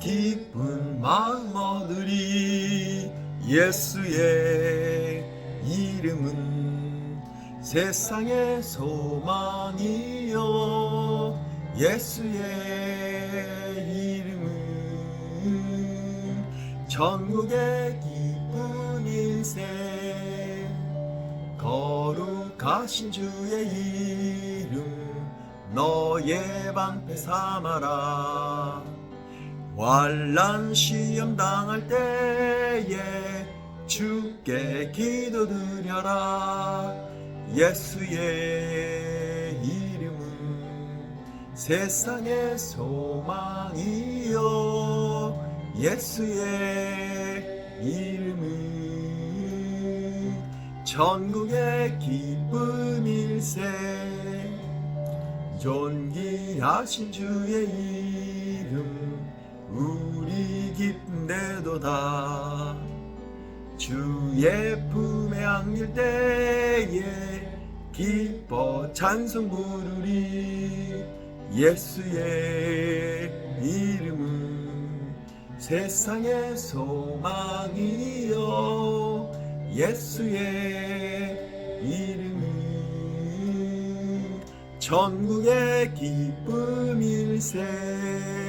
기쁜 마음 얻으리 예수의 이름은 세상의 소망이요. 예수의 이름은 전국의 기쁜 일생 거룩하신 주의 이름 너의 방패 삼아라 환란 시험 당할 때에 주께 기도드려라. 예수의 이름은 세상의 소망이요. 예수의 이름은 전국의 기쁨 일세. 존귀하신 주의 이름 기쁜데도다. 주의 품에 안길 때에 기뻐 찬송 부르리. 예수의 이름은 세상의 소망이요. 예수의 이름은 전국의 기쁨 일세